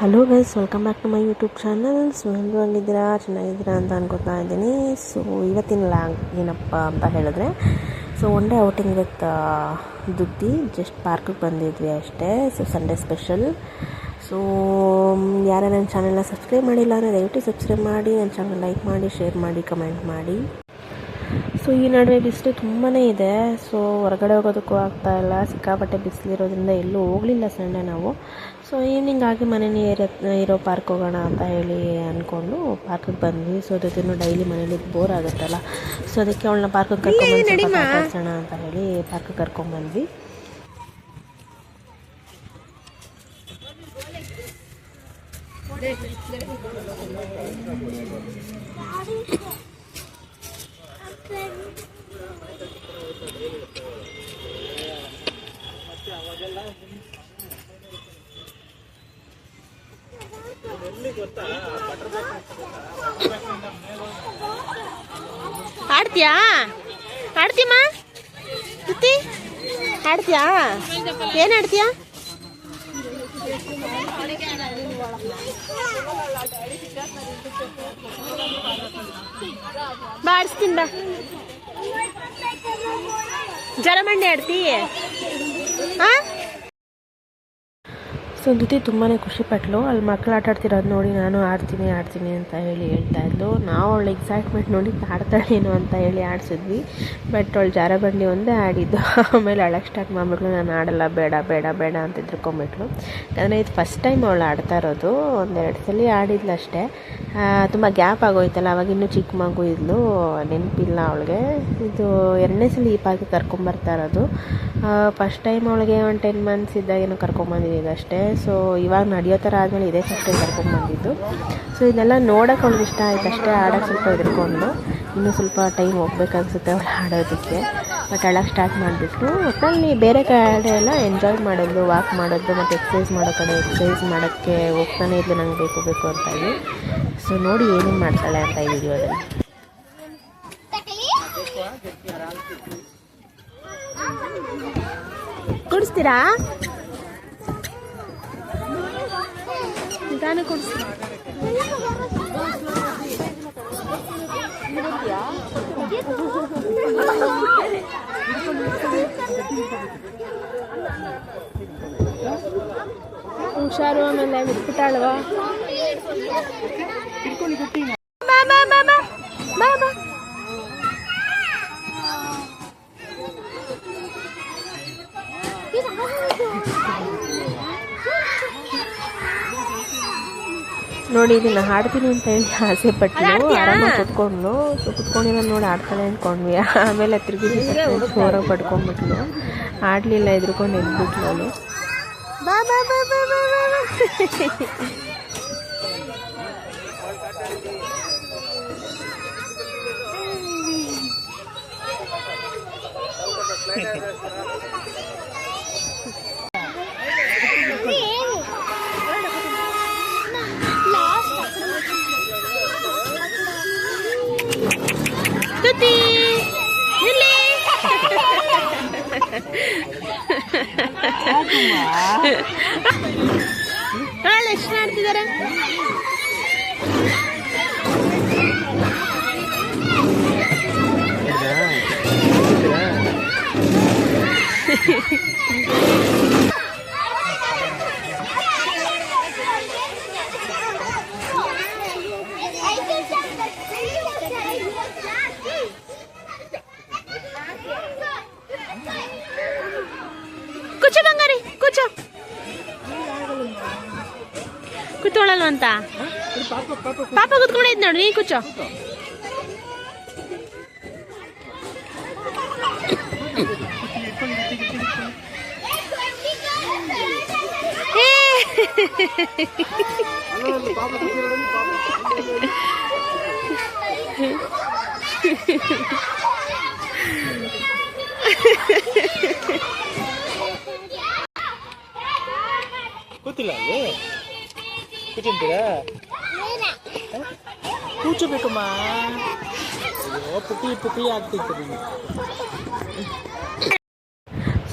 Hello guys welcome back to my YouTube channel so ಹಂಗಿದ್ದೀರಾ? ಚೆನ್ನಾಗಿದ್ದೀರಾ ಅಂತ ಅನ್ಕೋತಾ ಇದ್ದೀನಿ. ಸೊ ಇವತ್ತಿನ ಲ್ಯಾಂಗ್ ಏನಪ್ಪ ಅಂತ ಹೇಳಿದ್ರೆ so one day outing with ದುಡ್ಡಿ just ಪಾರ್ಕಿಗೆ ಬಂದಿದ್ವಿ ಅಷ್ಟೇ. ಸೊ ಸಂಡೇ ಸ್ಪೆಷಲ್ ಸೊ ಯಾರು ನನ್ನ ಚಾನಲ್ನ ಸಬ್ಸ್ಕ್ರೈಬ್ ಮಾಡಿಲ್ಲ ಅಂದರೆ ದಯವಿಟ್ಟು ಸಬ್ಸ್ಕ್ರೈಬ್ ಮಾಡಿ, ನನ್ನ ಚಾನಲ್ ಲೈಕ್ ಮಾಡಿ ಶೇರ್ ಮಾಡಿ ಕಮೆಂಟ್ ಮಾಡಿ. ಸೊ ಈ ನಡುವೆ ಬಿಸಿಲು ತುಂಬಾ ಇದೆ. ಸೊ ಹೊರಗಡೆ ಹೋಗೋದಕ್ಕೂ ಆಗ್ತಾ ಇಲ್ಲ. ಸಿಕ್ಕಾಪಟ್ಟೆ ಬಿಸಿಲಿರೋದ್ರಿಂದ ಎಲ್ಲೂ ಹೋಗಲಿಲ್ಲ ಸಂಡೆ ನಾವು. ಸೊ ಈವ್ನಿಂಗ್ ಆಗಿ ಮನೇಲಿ ಇರೋ ಇರೋ ಪಾರ್ಕ್ ಹೋಗೋಣ ಅಂತ ಹೇಳಿ ಅಂದ್ಕೊಂಡು ಪಾರ್ಕಿಗೆ ಬಂದ್ವಿ. ಸೊ ಜೊತೆನೂ ಡೈಲಿ ಮನೇಲಿ ಬೋರ್ ಆಗುತ್ತಲ್ಲ. ಸೊ ಅದಕ್ಕೆ ಅವಳನ್ನ ಪಾರ್ಕಿಗೆ ಕರ್ಕೊಂಡು ಮಾತಾಡ್ಸೋಣ ಅಂತ ಹೇಳಿ ಪಾರ್ಕಿಗೆ ಕರ್ಕೊಂಡ್ಬಂದ್ವಿ ಆಡ್ತೀಯಾ ಆಡ್ತೀಯಮ್ಮ ಸುತ್ತಿ ಆಡ್ತೀಯಾ ಏನು ಆಡ್ತೀಯಾ ಬಾ ಆಡಿಸ್ತೀನಿ ಬಾ. ಜಲಮಂಡಿ ಆಡ್ತಿ ಹಾಂ ದುತಿ ತುಂಬಾ ಖುಷಿಪಟ್ಲು ಅಲ್ಲಿ ಮಕ್ಕಳು ಆಟ ಆಡ್ತಿರೋದು ನೋಡಿ ನಾನು ಆಡ್ತೀನಿ ಆಡ್ತೀನಿ ಅಂತ ಹೇಳಿ ಹೇಳ್ತಾ ಇದ್ಲು. ನಾವು ಅವಳು ಎಕ್ಸೈಟ್ಮೆಂಟ್ ನೋಡಿ ಆಡ್ತಾಳೇನು ಅಂತ ಹೇಳಿ ಆಡಿಸಿದ್ವಿ. ಬಟ್ ಅವಳು ಜಾರಬಂಡಿ ಒಂದೇ ಆಡಿದ್ದು. ಆಮೇಲೆ ಅಳಕ್ಕೆ ಸ್ಟಾರ್ಟ್ ಮಾಡಿಬಿಟ್ಲು. ನಾನು ಆಡಲ್ಲ, ಬೇಡ ಬೇಡ ಬೇಡ ಅಂತ ತಿಳ್ಕೊಂಬಿಟ್ಲು ಯಾಕಂದರೆ ಇದು ಫಸ್ಟ್ ಟೈಮ್ ಅವಳು ಆಡ್ತಾ ಇರೋದು. ಒಂದೆರಡು ಸಲ ಆಡಿದ್ಲು ಅಷ್ಟೇ. ತುಂಬ ಗ್ಯಾಪ್ ಆಗೋಯ್ತಲ್ಲ. ಅವಾಗ ಇನ್ನೂ ಚಿಕ್ಕ ಮಗು ಇದ್ಲು. ನೆನಪಿಲ್ಲ ಅವಳಿಗೆ. ಇದು ಎರಡನೇ ಸಲ ಈ ಪಾರ್ಕಿಗೆ ಕರ್ಕೊಂಬರ್ತಾ ಇರೋದು. ಫಸ್ಟ್ ಟೈಮ್ ಅವಳಿಗೆ ಒಂದು ಟೆನ್ ಮಂತ್ಸ್ ಇದ್ದಾಗೇನೋ ಕರ್ಕೊಂಬಂದಿದ್ದು ಅಷ್ಟೇ. ಸೊ ಇವಾಗ ನಡೆಯೋ ಥರ ಆದಮೇಲೆ ಇದೇ ಫಸ್ಟ್ ಟೈಮ್ ಕರ್ಕೊಂಬಂದಿದ್ದು ಸೊ ಇದನ್ನೆಲ್ಲ ನೋಡೋಕೆ ಅವ್ಳಿಗೆ ಇಷ್ಟ ಆಯ್ತು. ಅಷ್ಟೇ ಆಡೋಕ್ಕೆ ಸ್ವಲ್ಪ ಹೆದರ್ಕೊಂಡು ಇನ್ನೂ ಸ್ವಲ್ಪ ಟೈಮ್ ಹೋಗ್ಬೇಕನ್ಸುತ್ತೆ ಅವಳು ಆಡೋದಕ್ಕೆ ಬಟ್ ಆಡೋಕ್ಕೆ ಸ್ಟಾರ್ಟ್ ಮಾಡಿಬಿಟ್ಟು ಒಟ್ಟಲ್ಲಿ ಬೇರೆ ಕಡೆ ಎಲ್ಲ ಎಂಜಾಯ್ ಮಾಡೋದು, ವಾಕ್ ಮಾಡೋದು, ಮತ್ತು ಎಕ್ಸಸೈಸ್ ಮಾಡೋ ಕಡೆ, ಎಕ್ಸಸೈಸ್ ಮಾಡೋಕ್ಕೆ ಹೋಗ್ತಾನೆ ಇದ್ದು ನಂಗೆ ಬೇಕು ಬೇಕು ಅಂತ ಹೇಳಿ. ಸೊ ನೋಡಿ ಏನೇನು ಮಾಡ್ತಾಳೆ ಅಂತ ಈ ವಿಡಿಯೋದಲ್ಲಿ. ಕುಡಿಸ್ತೀರಾ? ನಿಧಾನ ಕೊಡಿಸ್ತೀರಾ ಹುಷಾರು ಆಮೇಲೆ ಬಿಟ್ಬಿಟ್ಟಾಳವಾ? ನೋಡಿ ಇದನ್ನ ಹಾಡ್ತೀನಿ ಅಂತ ಹೇಳಿ ಆಸೆ ಪಟ್ಟಳು ಆರಾಮಾಗಿ ಕುತ್ಕೊಂಡು ಸೊ ಕುತ್ಕೊಂಡಿರೋ ನೋಡಿ ಆಡ್ತಾಳೆ ಅಂದ್ಕೊಂಡ್ವಿ ಆಮೇಲೆ ತಿರುಗಿ ಹೊರಗೆ ಪಡ್ಕೊಂಡ್ಬಿಟ್ಲು. ಆಡಲಿಲ್ಲ ಎದ್ರುಕೊಂಡು ಎದ್ಬಿಟ್ಲು ಅವಳು. ಹೇಳು ಎಷ್ಟು ಮಾಡ್ತಿದ್ದಾರೆ ಕೂತ್ಕೊಳ್ಳಲ್ವಂತ ಪಾಪ ಕೂತ್ಕೊಂಡಿದ್ ನೋಡಿ ನೀ ಕೂಚು ಕೂತಿಲ್ಲ ಕೂತಿಂತೀರಾ ಕೂಚಬೇಕಮ್ಮ ಅಯ್ಯೋ ಪುಟಿ ಪುಟಿ ಆಗ್ತಿತ್ತು ನಿಮಗೆ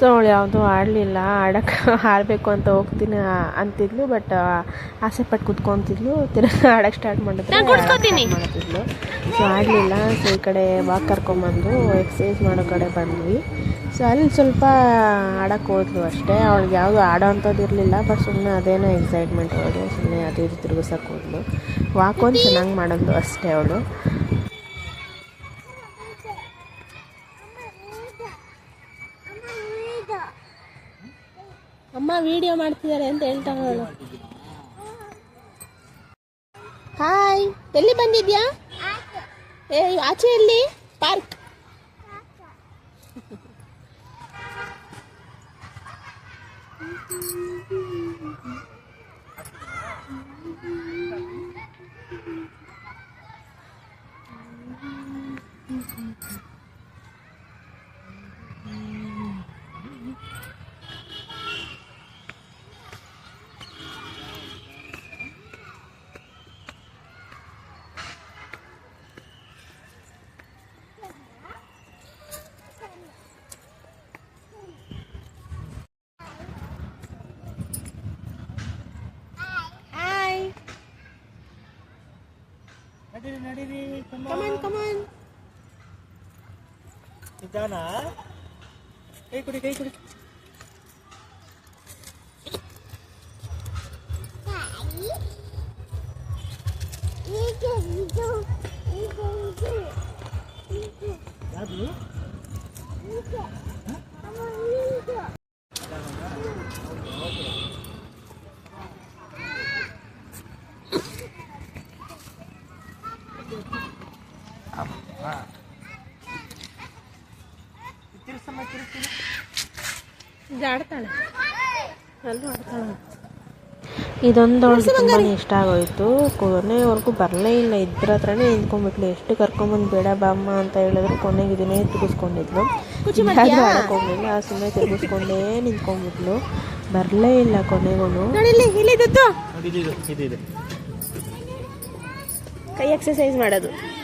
ಸೊ ಅವಳು ಯಾವುದೂ ಆಡಲಿಲ್ಲ ಆಡೋಕ್ಕೆ ಆಡಬೇಕು ಅಂತ ಹೋಗ್ತೀನಿ ಅಂತಿದ್ಲು ಬಟ್ ಆಸೆ ಪಟ್ಟು ಕುತ್ಕೊತಿದ್ಲು ತಿರ್ಗಿ ಆಡೋಕ್ಕೆ ಸ್ಟಾರ್ಟ್ ಮಾಡಿದ್ರೆ ಮಾಡ್ತಿದ್ಲು. ಸೊ ಆಡಲಿಲ್ಲ ಸೊ ಈ ಕಡೆ ವಾಕ್ ಕರ್ಕೊಂಬಂದು ಎಕ್ಸಸೈಸ್ ಮಾಡೋ ಕಡೆ ಬಂದ್ವಿ. ಸೊ ಅಲ್ಲಿ ಸ್ವಲ್ಪ ಆಡೋಕ್ಕೆ ಹೋದ್ಲು ಅಷ್ಟೇ ಅವಳಿಗೆ ಯಾವುದು ಆಡೋ ಅಂಥದ್ದು ಇರಲಿಲ್ಲ ಬಟ್ ಸುಮ್ಮನೆ ಅದೇನೋ ಎಕ್ಸೈಟ್ಮೆಂಟ್ ಅವಳು ಸುಮ್ಮನೆ ಅದು ಇದು ತಿರುಗಿಸೋಕೆ ಹೋದ್ಲು. ವಾಕ್ ಒಂದು ಚೆನ್ನಾಗಿ ಮಾಡೋದು ಅಷ್ಟೇ ಅವಳು. ವಿಡಿಯೋ ಮಾಡ್ತಿದ್ದಾರೆ ಅಂತ ಹೇಳ್ತಾ ಅವಳು ಹಾಯ್ ಎಲ್ಲಿ ಬಂದಿದ್ಯಾ? ಏ ಆಚೆ ಎಲ್ಲಿ? ಪಾರ್ಕ್ ಹಾಯ್ ನಡೀರಿ ನಡೀರಿ ಕಮಾನ್ ಕಮಾನ್ ನಿಧಾನ ಕೈ ಕೊಡಿ ಕೈ ಕೊಡಿ ಯಾವುದು ಇದೊಂದು ಅವಳಿಗೆ ತುಂಬಾ ಇಷ್ಟ ಆಗೋಯ್ತು. ಕೊನೆವರೆಗೂ ಬರಲೇ ಇಲ್ಲ. ಇದ್ರ ಹತ್ರನೇ ನಿಂತ್ಕೊಂಡ್ಬಿಟ್ಲು. ಎಷ್ಟು ಕರ್ಕೊಂಬಂದು ಬೇಡ ಬಾಮ್ಮ ಅಂತ ಹೇಳಿದ್ರು. ಕೊನೆಗೆ ಇದನ್ನೇ ತಿರುಗಿಸ್ಕೊಂಡಿದ್ಲು. ಯಾರು ಆ ಹೋಗ್ಲಿಲ್ಲ ಸುಮ್ಮನೆ ತಿರುಗಿಸ್ಕೊಂಡೇ ನಿಂತ್ಕೊಂಡ್ಬಿಟ್ಲು. ಬರಲೇ ಇಲ್ಲ ಕೊನೆಗೂ. ಕೈ ಎಕ್ಸಸೈಸ್ ಮಾಡೋದು.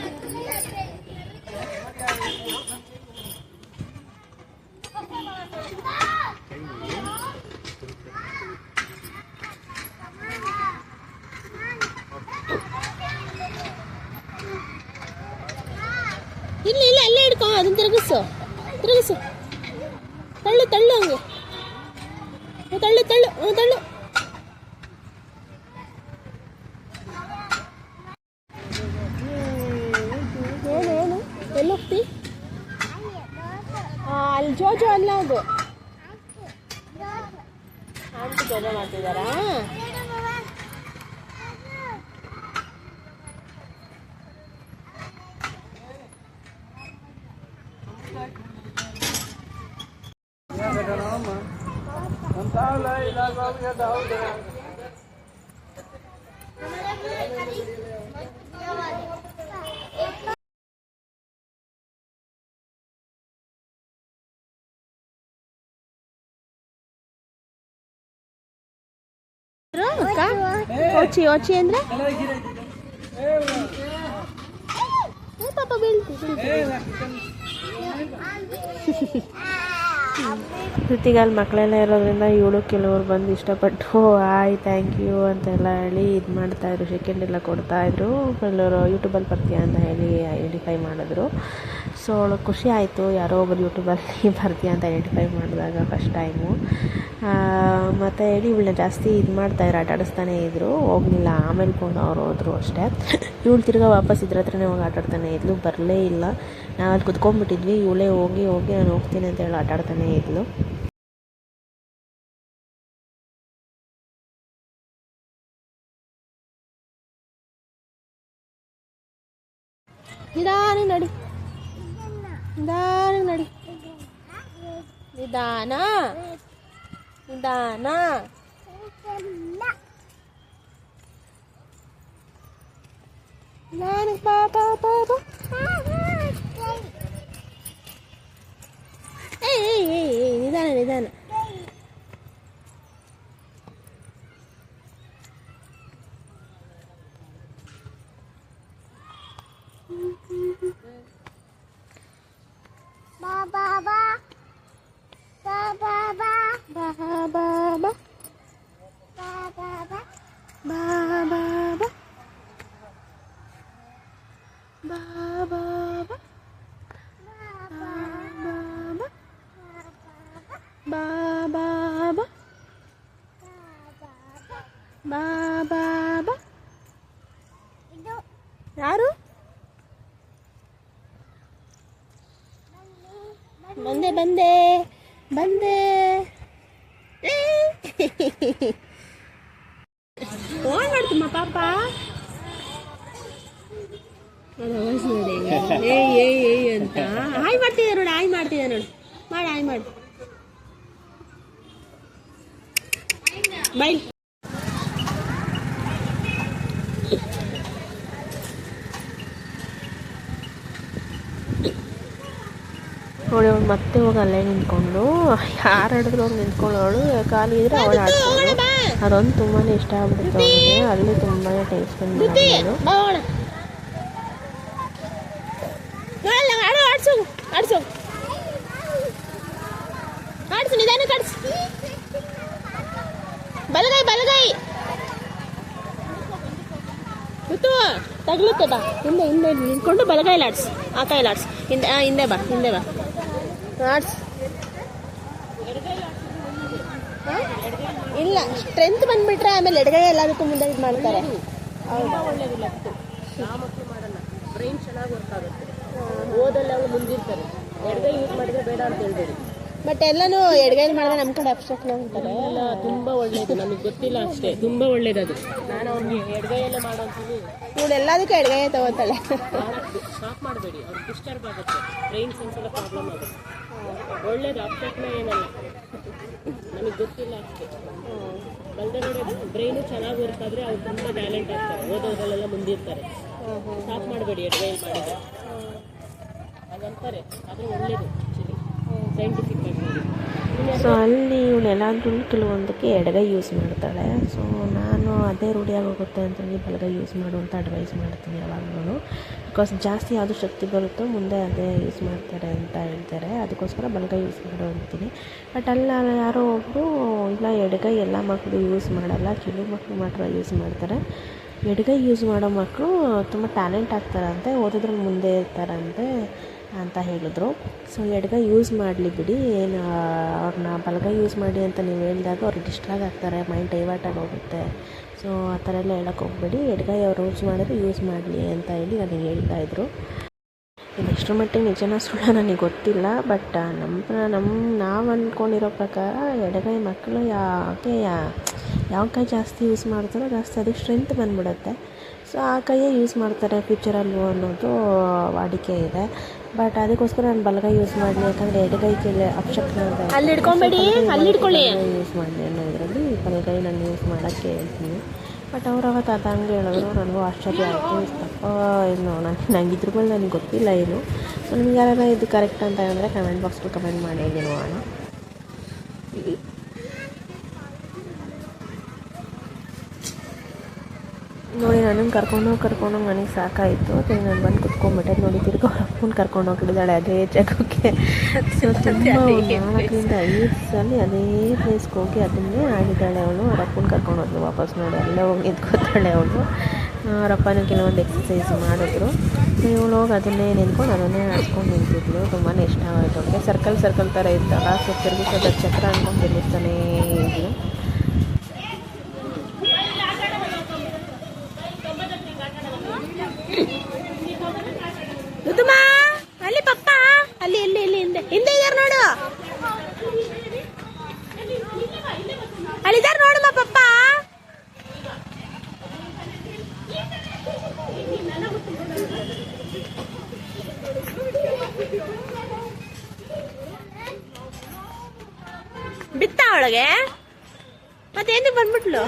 ತಳ್ಳು ತಳ್ಳು ಹ್ಞೂ ತಳ್ಳು ಅಕ್ಕ ಓಚಿ ಓಚಿ ಅಂದ್ರೆ? ಪಾಪ ಮಕ್ಕಳೆಲ್ಲ ಇರೋದ್ರಿಂದ ಇವಳು ಕೆಲವರು ಬಂದು ಇಷ್ಟಪಟ್ಟು ಆಯ್ ಥ್ಯಾಂಕ್ ಯು ಅಂತೆಲ್ಲ ಹೇಳಿ ಇದು ಮಾಡ್ತಾಯಿದ್ರು ಸೆಕೆಂಡ್ ಎಲ್ಲ ಕೊಡ್ತಾಯಿದ್ರು ಕೆಲವರು ಯೂಟ್ಯೂಬಲ್ಲಿ ಬರ್ತೀಯ ಅಂತ ಹೇಳಿ ಐಡೆಂಟಿಫೈ ಮಾಡಿದ್ರು. ಸೊ ಅವಳಿಗೆ ಖುಷಿ ಆಯಿತು, ಯಾರೋ ಒಬ್ಬರು ಯೂಟ್ಯೂಬಲ್ಲಿ ಬರ್ತೀಯ ಅಂತ ಐಡೆಂಟಿಫೈ ಮಾಡಿದಾಗ ಫಸ್ಟ್ ಟೈಮು ಮತ್ತು ಹೇಳಿ ಇವಳನ್ನ ಜಾಸ್ತಿ ಇದು ಮಾಡ್ತಾ ಇದ್ರು ಆಟಾಡಿಸ್ತಾನೆ ಇದ್ದರು ಹೋಗಲಿಲ್ಲ. ಆಮೇಲೆ ಕೊಂಡು ಅವ್ರು ಹೋದರು ಅಷ್ಟೇ. ಇವಳು ತಿರ್ಗಾ ವಾಪಸ್ ಇದ್ರ ಹತ್ರನೇ ಹೋಗಿ ಆಟಾಡ್ತಾನೆ ಇದ್ಲು, ಬರಲೇ ಇಲ್ಲ. ನಾವು ಅಲ್ಲಿ ಕುತ್ಕೊಂಡ್ಬಿಟ್ಟಿದ್ವಿ, ಇವಳೇ ಹೋಗಿ ಹೋಗಿ ನಾನು ಹೋಗ್ತೀನಿ ಅಂತ ಹೇಳಿ ಆಟಾಡ್ತಾನೆ ಇದ್ಲು. ನಿಧಾನ ನಡಿ ನಿಧಾನ ನಿಧಾನ ನಿಧಾನ ಬಾ ಬಾ ಬಾ ಬಾ ಬಾ ಬಾ ಬಾ ಬಾ ಬಾ ಯಾರು? ಬಂದೆ ಬಂದೆ ಬಂದೆ. ಬೈ ನೋಡಿ ಅವ್ಳು ಮತ್ತೆ ಹೋಗಿ ಅಲ್ಲೇ ನಿಂತ್ಕೊಂಡು ಯಾರು ಹಿಡಿದ್ರು ಅವ್ರು ನಿಂತ್ಕೊಳ್ಳೋಳು ಖಾಲಿ ಇದ್ರೆ ಅವಳು ಆಡ್ತಾಳು. ಅದೊಂದು ತುಂಬಾ ಇಷ್ಟ ಆಗ್ಬಿಡುತ್ತೆ ಅವಳಿಗೆ ಅಲ್ಲಿ ತುಂಬಾ ಟೇಸ್ಟ್ ಸ್ಪೆಂಡ್ ಮಾಡೋದು ಆಡ್ಸು ಆಡ್ಸು ಆಡ್ಸು ನಿಧಾನ ಕಾಡ್ಸು ಬಲಗೈ ಬಲಗೈ ಗೊತ್ತು ತಗ್ಲುತ್ತೆ ಬಾ ಹಿಂದೆ ಹಿಂದೆ ನಿಂತ್ಕೊಂಡು ಬಲಗೈಲಿ ಆಡ್ಸು ಆ ಕೈ ಆಡ್ಸು ಹಿಂದೆ ಹಿಂದೆ ಬಾ ಹಿಂದೆ ಬಾ. ಆಡ್ಸು ಆ? ಇಲ್ಲ ಸ್ಟ್ರೆಂತ್ ಬಂದ್ಬಿಟ್ರೆ ಆಮೇಲೆ ಎಡಗೈ ಎಲ್ಲದಕ್ಕೂ ಮುಂದೆ ಇದು ಮಾಡ್ತಾರೆ. ಒಳ್ಳೇದಿಲ್ಲ ಮಾಡಲ್ಲ. ಬ್ರೈನ್ ಚೆನ್ನಾಗಿ ವರ್ಕ್ ಆಗುತ್ತೆ. ಓದಲ್ಲಿ ಅವಳು ಮುಂದಿರ್ತಾರೆ. ಎಡಗೈ ಯೂಸ್ ಮಾಡಿದ್ರೆ ಬೇಡ ಅಂತ ಹೇಳ್ಬೇಡಿ ಬಟ್ ಎಲ್ಲನೂ ಎಡಗೈಲಿ ಮಾಡಿದ್ರೆ ನಮ್ಮ ಕಡೆ ಅಪ್ಸೆಟ್ ಅಂತಾರೆ. ಎಲ್ಲ ತುಂಬಾ ಒಳ್ಳೇದು ನಮಗೆ ಗೊತ್ತಿಲ್ಲ ಅಷ್ಟೇ. ತುಂಬಾ ಒಳ್ಳೇದದು ನಾನು ಅವ್ನಿಗೆ ಎಡಗೈಯಲ್ಲೇ ಮಾಡೋ ಕೂಡ ಇವಳು ಎಲ್ಲದಕ್ಕೂ ಎಡಗೈ ತಗೋತಾಳೆ. ಸ್ಟಾಪ್ ಮಾಡಬೇಡಿ. ಅವ್ರಿಗೆ ಡಿಸ್ಟರ್ಬ್ ಆಗುತ್ತೆ ಬ್ರೈನ್ ಸೆನ್ಸ್ ಎಲ್ಲ ಪ್ರಾಬ್ಲಮ್ ಆಗುತ್ತೆ ಒಳ್ಳೇದು ಅಪ್ಸೆಟ್ನ ಏನಲ್ಲ. ನಮಗೆ ಗೊತ್ತಿಲ್ಲ ಅಷ್ಟೇ. ಬಲ್ದೆ ನೋಡಿ ಬ್ರೈನು ಚೆನ್ನಾಗಿ ವರ್ಕ್ ಆದರೆ ಅವ್ರು ತುಂಬ ಟ್ಯಾಲೆಂಟ್ ಆಗ್ತಾರೆ. ಓದೋದ್ರಲ್ಲೆಲ್ಲ ಮುಂದಿರ್ತಾರೆ. ಸ್ಟಾಪ್ ಮಾಡಬೇಡಿ ಎಡ್ಗೈ ಮಾಡಿದ್ರೆ. ಹಾಗಂತಾರೆ. ಆದರೆ ಒಳ್ಳೇದು. ಸೊ ಅಲ್ಲಿ ಇವಳೆಲ್ಲಾದ್ರೂ ಕೆಲವೊಂದಕ್ಕೆ ಎಡಗೈ ಯೂಸ್ ಮಾಡ್ತಾಳೆ. ಸೊ ನಾನು ಅದೇ ರೂಢಿಯಾಗಿ ಹೋಗುತ್ತೆ ಅಂತಂದು ಬಲಗೈ ಯೂಸ್ ಮಾಡು ಅಂತ ಅಡ್ವೈಸ್ ಮಾಡ್ತೀನಿ ಯಾವಾಗಲೂ. ಬಿಕಾಸ್ ಜಾಸ್ತಿ ಯಾವುದು ಶಕ್ತಿ ಬರುತ್ತೋ ಮುಂದೆ ಅದೇ ಯೂಸ್ ಮಾಡ್ತಾರೆ ಅಂತ ಹೇಳ್ತಾರೆ. ಅದಕ್ಕೋಸ್ಕರ ಬಲಗೈ ಯೂಸ್ ಮಾಡು ಅಂತೀನಿ. ಬಟ್ ಅಲ್ಲ ಯಾರೋ ಒಬ್ಬರು ಇಲ್ಲ, ಎಡಗೈ ಎಲ್ಲ ಮಕ್ಕಳು ಯೂಸ್ ಮಾಡಲ್ಲ ಕೆಲವು ಮಕ್ಕಳು ಮಾತ್ರ ಯೂಸ್ ಮಾಡ್ತಾರೆ. ಎಡಗೈ ಯೂಸ್ ಮಾಡೋ ಮಕ್ಕಳು ತುಂಬ ಟ್ಯಾಲೆಂಟ್ ಆಗ್ತಾರಂತೆ, ಓದೋದ್ರಲ್ಲಿ ಮುಂದೆ ಇರ್ತಾರಂತೆ. ಅಂತ ಹೇಳಿದ್ರು. ಸೊ ಎಡ್ಗ ಯೂಸ್ ಮಾಡಲಿ ಬಿಡಿ. ಏನು ಅವ್ರನ್ನ ಬಲಗೈ ಯೂಸ್ ಮಾಡಿ ಅಂತ ನೀವು ಹೇಳಿದಾಗ ಅವ್ರು ಡಿಸ್ಟ್ರಾಗ್ ಆಗ್ತಾರೆ ಮೈಂಡ್ ಡೈವರ್ಟ್ ಆಗಿ ಹೋಗುತ್ತೆ. ಸೊ ಆ ಥರ ಎಲ್ಲ ಹೇಳಕ್ಕೆ ಹೋಗ್ಬೇಡಿ. ಎಡಗೈ ಅವ್ರು ಯೂಸ್ ಮಾಡಿದ್ರೆ ಯೂಸ್ ಮಾಡಲಿ ಅಂತ ಹೇಳಿ ನನಗೆ ಹೇಳ್ತಾ ಇದ್ರು. ಇದು ಎಷ್ಟರ ಮಟ್ಟಿಗೆ ನಿಜನ ಸುಳ್ಳ ನನಗೆ ಗೊತ್ತಿಲ್ಲ ಬಟ್ ನಮ್ಮ ನಮ್ಮ ನಾವು ಅಂದ್ಕೊಂಡಿರೋ ಪ್ರಕಾರ ಎಡಗೈ ಮಕ್ಕಳು ಯಾಕೆ ಯಾವ ಕೈ ಜಾಸ್ತಿ ಯೂಸ್ ಮಾಡ್ತಾರೋ ಜಾಸ್ತಿ ಅದಕ್ಕೆ ಸ್ಟ್ರೆಂತ್ ಬಂದ್ಬಿಡುತ್ತೆ. ಸೊ ಆ ಕೈಯೇ ಯೂಸ್ ಮಾಡ್ತಾರೆ ಫ್ಯೂಚರಲ್ಲೂ ಅನ್ನೋದು ವಾಡಿಕೆ ಇದೆ. ಬಟ್ ಅದಕ್ಕೋಸ್ಕರ ನಾನು ಬಲಗೈ ಯೂಸ್ ಮಾಡಲಿ ಯಾಕಂದ್ರೆ ಎಡಗೈ ಕೈಲಿ ಅಪ್ಶಕ್ತಿ ಅಂತ ಅಲ್ಲಿ ಹಿಡ್ಕೊಂಬೇಡಿ, ಅಲ್ಲಿ ಹಿಡ್ಕೊಳ್ಳಿ. ಯೂಸ್ ಮಾಡಲಿ ಅನ್ನೋ ಇದರಲ್ಲಿ ಬಲಗೈ ನಾನು ಯೂಸ್ ಮಾಡೋಕ್ಕೆ ಹೇಳ್ತೀನಿ. ಬಟ್ ಅವ್ರು ಅವತ್ತು ಆ ಹಂಗೆ ಹೇಳಿದ್ರು ನನಗೂ ಆಶ್ಚರ್ಯ ಆಯಿತು. ತಪ್ಪ ಏನು ನನಗೆ ನಂಗೆ ಇದ್ರ ಮೇಲೆ ನನಗೆ ಗೊತ್ತಿಲ್ಲ ಏನು. ಸೊ ನಿಮ್ಗೆ ಯಾರು ಇದು ಕರೆಕ್ಟ್ ಅಂತ ಹೇಳಿದ್ರೆ ಕಮೆಂಟ್ ಬಾಕ್ಸ್ಗೆ ಕಮೆಂಟ್ ಮಾಡಿ ನೋಡೋಣ. ನೋಡಿ ನನಗೆ ಕರ್ಕೊಂಡೋಗಿ ಕರ್ಕೊಂಡೋಗಿ ನನಗೆ ಸಾಕಾಯಿತು. ತಿರ್ಗಿ ನಾನು ಬಂದು ಕುತ್ಕೊಂಡ್ಬಿಟ್ಟೆ ನೋಡಿ ತಿರ್ಗಿ ಅಪ್ಪನ ಕರ್ಕೊಂಡು ಹೋಗಿದ್ದಾಳೆ ಅದೇ ಜಾಗಕ್ಕೆ. ಸೊ ತುಂಬ ನಾಲ್ಕರಿಂದ ಐದು ಸಲ ಅದೇ ಪ್ಲೇಸ್ಗೆ ಹೋಗಿ ಅದನ್ನೇ ಆಡಿದ್ದಾಳೆ ಅವಳು. ಅವ್ರ ಅಪ್ಪನ ಕರ್ಕೊಂಡು ಹೋದ್ಲು ವಾಪಸ್ ನೋಡಿ. ಅಲ್ಲೇ ಹೋಗಿ ನಿಂತ್ಕೋತಾಳೆ ಅವಳು. ಅವರಪ್ಪನೂ ಕೆಲವೊಂದು ಎಕ್ಸಸೈಸ್ ಮಾಡಿದ್ರು. ಇವಳು ಹೋಗಿ ಅದನ್ನೇ ನಿಂತ್ಕೊಂಡು ಅದನ್ನೇ ಆಡ್ಸ್ಕೊಂಡು ನಿಂತಿದ್ಲು. ತುಂಬಾ ಇಷ್ಟ ಆಯಿತು ಅವಳಿಗೆ. ಸರ್ಕಲ್ ಸರ್ಕಲ್ ಥರ ಇದ್ದಾಗ ಸೊ ತಿರುಗಿಸೋದ ಚಕ್ರ ಅಂದ್ಕೊಂಡು ತಿರುಗಿಸ್ತಾನೇ ಇದ್ಲು ಋತುಮಾ ಅಲ್ಲಿ ಪಪ್ಪ ಅಲ್ಲಿ ಎಲ್ಲಿ ಎಲ್ಲಿ ಹಿಂದೆ ಹಿಂದೆ ಇದಾರೆ ನೋಡು ಅಲ್ಲಿದ್ದಾರೆ ನೋಡಮ್ಮ ಪಪ್ಪ ಬಿತ್ತ ಒಳಗೆ? ಮತ್ತೇನು ಬಂದ್ಬಿಟ್ಲು?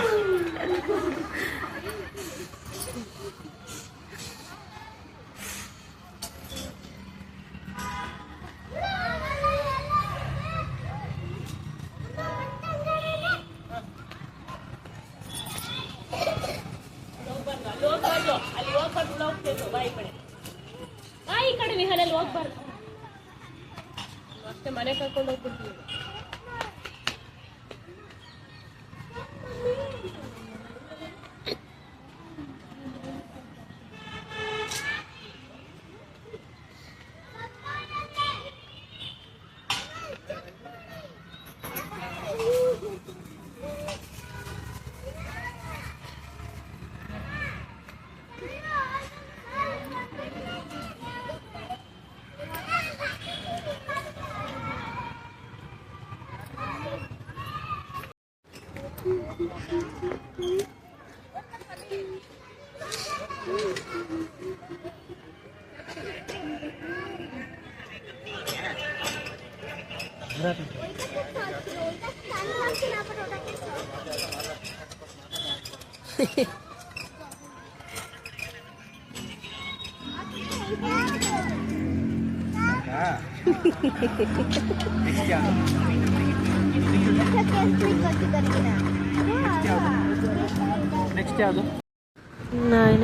ನೆಕ್ಸ್ಟ್ ಯಾವುದು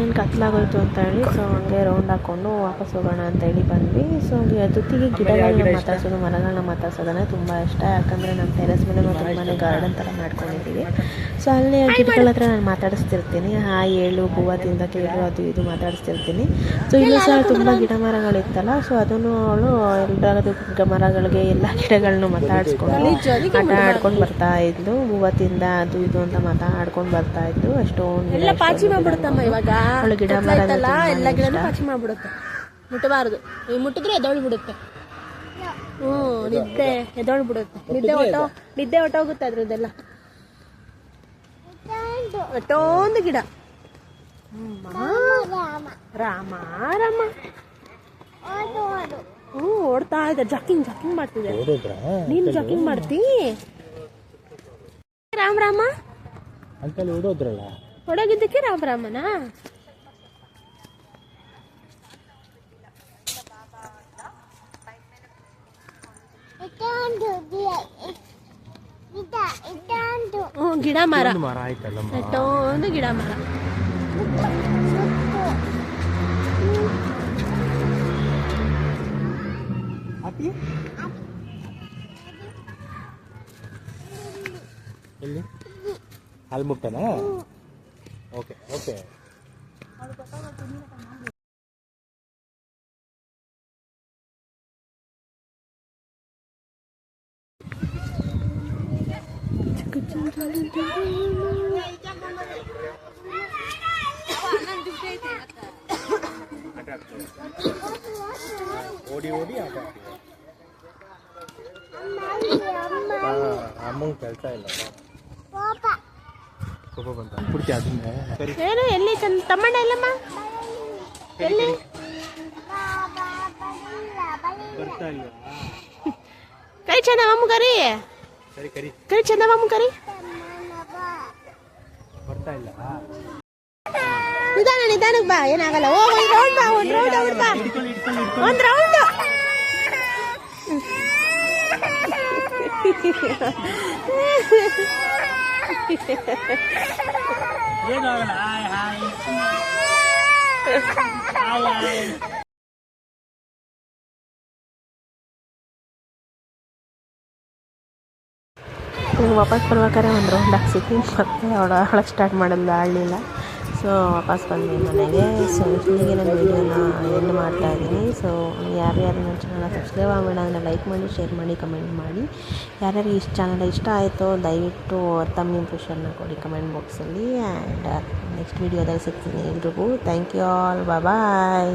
ಇನ್ನೇನು ಕತ್ಲಾಗೋಯ್ತು ಅಂತ ಹೇಳಿ ಸೊ ಹಂಗೆ ರೌಂಡ್ ಹಾಕ್ಕೊಂಡು ವಾಪಸ್ ಹೋಗೋಣ ಅಂತ ಹೇಳಿ ಬಂದ್ವಿ. ಸೊ ಜೊತೆಗೆ ಗಿಡಗಳನ್ನ ಮಾತಾಡ್ಸೋದು ಮರಗಳನ್ನ ಮಾತಾಡ್ಸೋದನ್ನ ತುಂಬ ಇಷ್ಟ. ಯಾಕಂದರೆ ನಮ್ಮ ಟೆರೆಸ್ ಮೇಲೆ ನಾವು ತುಂಬಾ ಗಾರ್ಡನ್ ಥರ ಮಾಡ್ಕೊಂಡಿದ್ದೀವಿ. ಸೊ ಅಲ್ಲಿ ಗಿಡಗಳ ಹತ್ರ ನಾನು ಮಾತಾಡಿಸ್ತಿರ್ತೀನಿ. ಹಾಯ್ ಹೇಳು ಹೂವು ತಿಂದ ಕೇಳು ಅದು ಇದು ಮಾತಾಡಿಸ್ತಿರ್ತೀನಿ. ಸೊ ಇಲ್ಲಿ ಸಹ ತುಂಬ ಗಿಡ ಮರಗಳಿತ್ತಲ್ಲ ಸೊ ಅದನ್ನು ಅವಳು ಎಲ್ಲರದು ಗಿಡ ಮರಗಳಿಗೆ ಎಲ್ಲ ಗಿಡಗಳನ್ನು ಮಾತಾಡಿಸ್ಕೊಂಡು ಆಟ ಆಡ್ಕೊಂಡು ಬರ್ತಾ ಇದ್ಲು. ಹೂವು ತಿಂದ ಅದು ಇದು ಅಂತ ಮಾತಾಡ್ಕೊಂಡು ಬರ್ತಾ ಇದ್ಲು. ಅಷ್ಟೊಂದು ಇವಾಗ. ಗಿಡ ಎಲ್ಲ ಗಿಡನೂ. ಪಾಚಿ ಮಾಡ್ಬಿಡುತ್ತೆ. ಮುಟ್ಟಬಾರದು. ಈ ಮುಟ್ಟಿದ್ರೆ ಎದೊಳು ಬಿಡುತ್ತೆ. ಹ್ಞೂ ನಿದ್ದೆ ಎದೊಳು ಬಿಡುತ್ತೆ. ನಿದ್ದೆ ಹೊಟ್ಟೋ ನಿದ್ದೆ ಹೊಟ್ಟೋಗುತ್ತೆ ಅದ್ರದ್ದೆಲ್ಲ. ಎಷ್ಟೊಂದು ಗಿಡ. ರಾಮ ರಾಮ. ಹ್ಞೂ ಓಡ್ತಾ ಇದೆ. ಜಾಕಿಂಗ್ ಜಾಕಿಂಗ್ ಮಾಡ್ತಿದೆ. ನೀನು ಜಾಕಿಂಗ್ ಮಾಡ್ತಿ? ರಾಮ ರಾಮ. ಅಂಕಲ್ ಓಡೋದ್ರಲ್ಲ? ಹೊಡೋಗಿದ್ದಕ್ಕೆ ರಾಮ ರಾಮನಾ? ಹ್ಞೂ ಗಿಡ ಮರ. ಮರ ಆಯ್ತಲ್ಲಮ್ಮ ಒಂದು ಗಿಡ ಮರ. ಎಲ್ಲಿ? ಹಾಲ್ಮುಟ್ಟನಾ? Okay okay. ಓಡಿ ಓಡಿ ಆಟ ಅಮ್ಮಂಗೆ ಕೆಲಸ ಇಲ್ಲ ಕೋಪ ಬಂತ ಬಿಡ್ತೀಯ ಅದನ್ನೇ ಸರಿ ಏನು ಎಲ್ಲಿ ತಮ್ಮಣ್ಣ ಎಲ್ಲಮ್ಮ? ಎಲ್ಲಿ? ಬರ್ತಾ ಇಲ್ಲ ಕರಿ ಕರಿ ಸರಿ ಕರಿ. ಕರಿ ಕರಿ ಬರ್ತಾ ಇಲ್ಲ ನಿಧಾನ ನಿಧಾನಕ್ಕೆ ಬಾ ಏನಾಗಲ್ಲ ಓ ಒಂದ್ ರೌಂಡ್ ಬಾ ಒಂದ್ ರೌಂಡ್ ಹೋಗ್ಬಿಡ್ ಬಾ ಹಿಡ್ಕೊಂಡು ಹಿಡ್ಕೊಂಡು ಹಿಡ್ಕೊಂಡು ಒಂದ್ ರೌಂಡ್ ಏನಾಗಲ್ಲ ಹಾಯ್ ಹಾಯ್ ಹಾಯ್ ಹಾಯ್ ಈಗ ವಾಪಸ್ ಬರ್ಬೇಕಾದ್ರೆ ಒಂದು ರೌಂಡ್ ಹಾಕ್ಸಿದ್ವಿ. ಮತ್ತೆ ಅವಳು ಆಳಕ್ಕೆ ಸ್ಟಾರ್ಟ್ ಮಾಡಲ್ಲ ಆಗಲಿಲ್ಲ. ಸೊ ವಾಪಸ್ ಬಂದ್ವಿ ಮನೆಗೆ. ಸೊ ಇಲ್ಲಿಗೆ ನಾನು ವೀಡಿಯೋನ ಎಂಡ್ ಮಾಡ್ತಾ ಇದ್ದೀನಿ. ಸೊ ಯಾರು ಯಾರು ನನ್ನ ಚಾನಲ್ನ ಸಬ್ಸ್ಕ್ರೈಬ್ ಆಗಬೇಡ ಅಂದರೆ ಲೈಕ್ ಮಾಡಿ ಶೇರ್ ಮಾಡಿ ಕಮೆಂಟ್ ಮಾಡಿ. ಯಾರ್ಯಾರು ಇಷ್ಟು ಚಾನಲ್ ಇಷ್ಟ ಆಯಿತು, ದಯವಿಟ್ಟು ತಮ್ಮ ಇಂಪ್ರೆಷನ್ನ ಕೊಡಿ ಕಮೆಂಟ್ ಬಾಕ್ಸಲ್ಲಿ ಆ್ಯಂಡ್ ನೆಕ್ಸ್ಟ್ ವೀಡಿಯೋದಲ್ಲಿ ಸಿಗ್ತೀನಿ ಎಲ್ರಿಗೂ. Thank you all bye